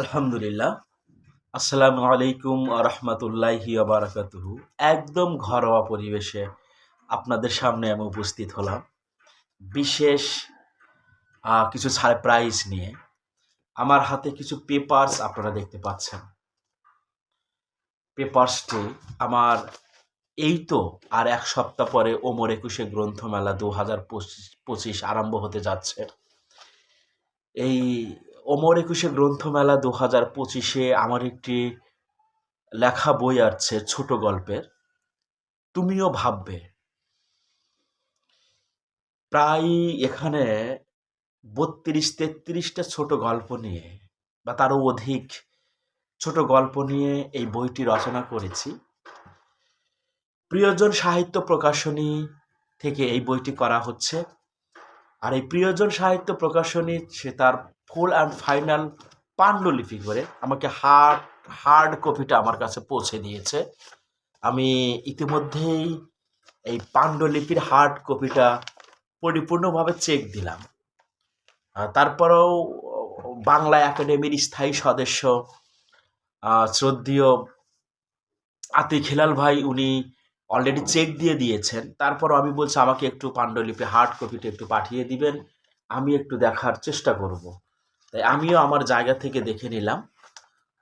আলহামদুলিল্লাহ। আসসালামু আলাইকুম রহমতুল্লাহি বারাকাতুহু। একদম ঘরোয়া পরিবেশে আপনাদের সামনে আমি উপস্থিত হলাম। বিশেষ কিছু সারপ্রাইজ নিয়ে। আমার হাতে কিছু পেপার্স আপনারা দেখতে পাচ্ছেন। পেপার্সটি আমার এই তো আর এক সপ্তাহ পরে ওমর একুশে গ্রন্থমেলা দু হাজার পঁচিশ আরম্ভ হতে যাচ্ছে। এই ওমর একুশে গ্রন্থমেলা দু হাজার পঁচিশে আমার একটি লেখা বই আসছে, ছোট গল্পের। তুমিও ভাববে। প্রায় এখানে বত্রিশ তেত্রিশটা ছোট গল্প নিয়ে বা তারও অধিক ছোট গল্প নিয়ে এই বইটি রচনা করেছি। প্রিয়জন সাহিত্য প্রকাশনী থেকে এই বইটি করা হচ্ছে। আর এই প্রিয়জন সাহিত্য প্রকাশনী, সে তার ফুল অ্যান্ড ফাইনাল পাণ্ডুলিপি করে আমাকে হার্ড হার্ড কপিটা আমার কাছে পৌঁছে দিয়েছে। আমি ইতিমধ্যেই এই পাণ্ডুলিপির হার্ড কপিটা পরিপূর্ণভাবে চেক দিলাম। তারপরেও বাংলা একাডেমির স্থায়ী সদস্য শ্রদ্ধীয় আতিক হিলাল ভাই উনি অলরেডি চেক দিয়ে দিয়েছেন। তারপরও আমি বলছি, আমাকে একটু পাণ্ডুলিপি হার্ড কপিটা একটু পাঠিয়ে দিবেন, আমি একটু দেখার চেষ্টা করব। তাই আমিও আমার জায়গা থেকে দেখে নিলাম।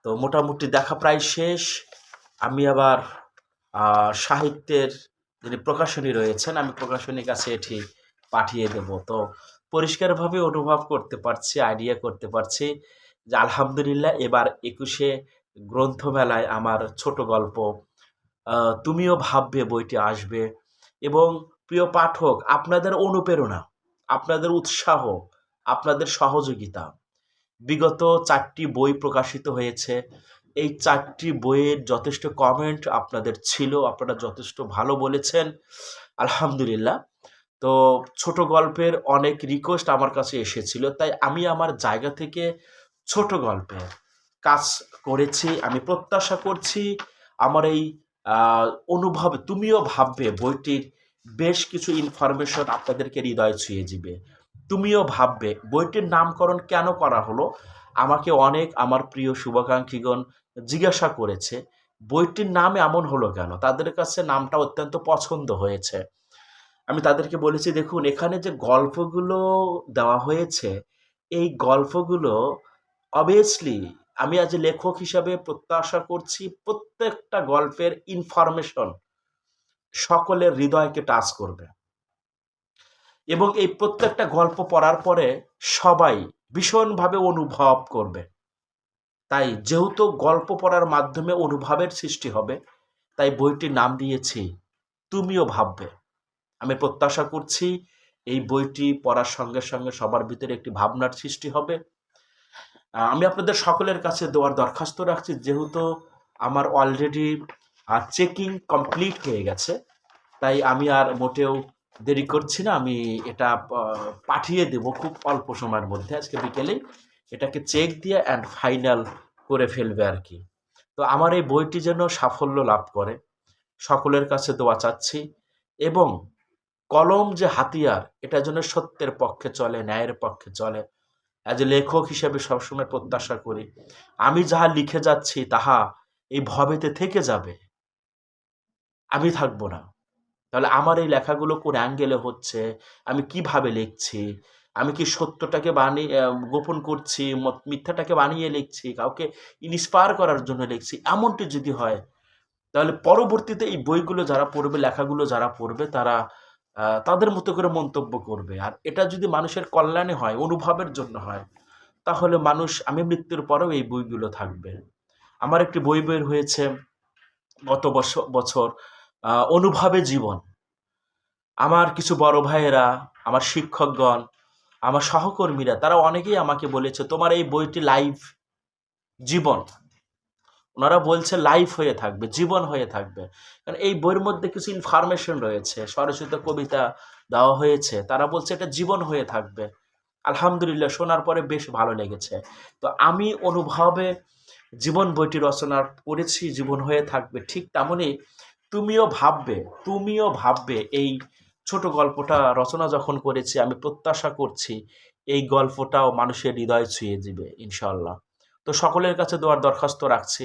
তো মোটামুটি দেখা প্রায় শেষ। আমি আবার সাহিত্যের যিনি প্রকাশনী রয়েছেন, আমি প্রকাশনীর কাছে এটি পাঠিয়ে দেব। তো পরিষ্কারভাবে অনুভব করতে পারছি আইডিয়া করতে পারছি যে আলহামদুলিল্লাহ এবার একুশে গ্রন্থমেলায় আমার ছোট গল্প তুমিও ভাববে বইটি আসবে এবং প্রিয় পাঠক, আপনাদের অনুপ্রেরণা, আপনাদের উৎসাহ, আপনাদের সহযোগিতা বিগত চারটি বই প্রকাশিত হয়েছে। এই চারটি বইয়ের যথেষ্ট কমেন্ট আপনাদের ছিল, আপনারা যথেষ্ট ভালো বলেছেন, আলহামদুলিল্লাহ। তো ছোট গল্পের অনেক রিকোয়েস্ট আমার কাছে এসেছিল, তাই আমি আমার জায়গা থেকে ছোট গল্পের কাজ করেছি, আমি প্রত্যাশা করছি আমার এই অনুভব, তুমিও ভাববে বইটির বেশ কিছু ইনফরমেশন আপনাদেরকে হৃদয় ছুঁয়ে যাবে তুমিও ভাববে, বইটির নামকরণ কেন করা হলো? আমাকে অনেক আমার প্রিয় শুভাকাঙ্ক্ষীগণ জিজ্ঞাসা করেছে, বইটির নাম এমন হলো কেন? তাদের কাছে নামটা অত্যন্ত পছন্দ হয়েছে। আমি তাদেরকে বলেছি, দেখুন, এখানে যে গল্পগুলো দেওয়া হয়েছে, এই গল্পগুলো অবভিয়াসলি আমি আজ লেখক হিসাবে প্রত্যাশা করছি প্রত্যেকটা গল্পের ইনফরমেশন সকলের হৃদয়কে টাচ করবে। এবং এই প্রত্যেকটা গল্প পড়ার পরে সবাই ভীষণভাবে অনুভব করবে। তাই যেহেতু গল্প পড়ার মাধ্যমে অনুভবের সৃষ্টি হবে, তাই বইটির নাম দিয়েছি, তুমিও ভাববে। আমি প্রত্যাশা করছি এই বইটি পড়ার সঙ্গে সঙ্গে সবার ভিতরে একটি ভাবনার সৃষ্টি হবে। আমি আপনাদের সকলের কাছে দেওয়ার দরখাস্ত রাখছি, যেহেতু আমার অলরেডি চেকিং কমপ্লিট হয়ে গেছে, তাই আমি আর মোটেও দেরি করছি না, আমি এটা পাঠিয়ে দেব খুব অল্প সময়ের মধ্যে। আজকে বিকেলেই এটাকে চেক দিয়ে অ্যান্ড ফাইনাল করে ফেলবে আর কি। তো আমার এই বইটি যেন সাফল্য লাভ করে। সকলের কাছে দোয়া চাচ্ছি এবং কলম যে হাতিয়ার, এটা যেন সত্যের পক্ষে চলে, ন্যায়ের পক্ষে চলে। অ্যাজ এ লেখক হিসেবে সবসময় প্রত্যাশা করি। আমি যাহা লিখে যাচ্ছি, তাহা এই ভবেতে থেকে যাবে। আমি থাকব না। তাহলে আমার এই লেখাগুলো কোন অ্যাঙ্গেলে হচ্ছে? আমি কীভাবে লিখছি? আমি কি সত্যটাকে বানিয়ে গোপন করছি? মিথ্যাটাকে বানিয়ে লিখছি? কাউকে ইন্সপায়ার করার জন্য লিখছি? এমনটি যদি হয়, তাহলে পরবর্তীতে এই বইগুলো যারা পড়বে, লেখাগুলো যারা পড়বে, তারা তাদের মতো করে মন্তব্য করবে। আর এটা যদি মানুষের কল্যাণে হয়, অনুভবের জন্য হয়, তাহলে মানুষ, আমি মৃত্যুর পরেও এই বইগুলো থাকবে। আমার একটি বই বের হয়েছে গত বছর অনুভবে জীবন। আমার কিছু বড় ভাইয়েরা, আমার শিক্ষকগণ, আমার সহকর্মীরা, তারা অনেকেই আমাকে বলেছে, তোমার এই বইটি লাইভ জীবন। ওনারা বলছে লাইফ হয়ে থাকবে, জীবন হয়ে থাকবে। কারণ এই বইয়ের মধ্যে কিছু ইনফরমেশন রয়েছে, স্বরচিত কবিতা দেওয়া হয়েছে, তারা বলছে, এটা জীবন হয়ে থাকবে। আলহামদুলিল্লাহ, শোনার পরে বেশ ভালো লেগেছে। তো আমি অনুভবে জীবন বইটি রচনা করেছি, জীবন হয়ে থাকবে, ঠিক তেমনই তুমিও ভাববে তুমিও ভাববে এই ছোট গল্পটা রচনা যখন করেছি, আমি প্রত্যাশা করছি এই গল্পটাও মানুষের হৃদয় ছুঁয়ে দিবে ইনশাল্লাহ তো সকলের কাছে দেওয়ার দরখাস্ত রাখছি।